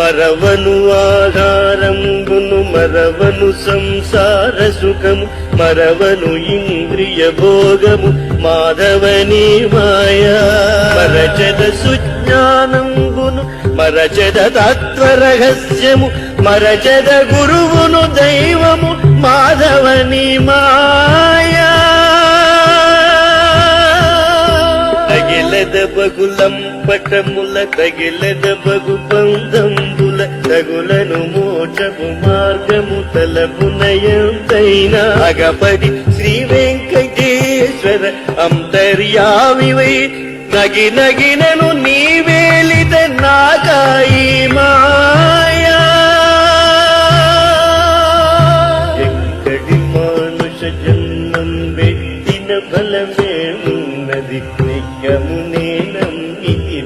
మరవను ఆధారంబును మరవను సంసార సుఖము మరవను ఇంద్రియ భోగము మాధవని మాయా. మరచద సుజ్ఞానంబును మరచద తత్వరహస్యము మరచద గురువును దైవము మాధవని మాయా. తగిలద బగులం పటముల తగిలద బగు బంధంబుల అడుగులను మోక్షపు మార్గము తలపునయంతైనా అగపది శ్రీ వెంకటేశ్వర అంతర్యామివై నగి నగినను నీవేలిత నాకాయి మాయా. ఎక్కడి మానుష జన్మం పెట్టిన ఫలమే ఉన్నది నిజము నేనం ఇది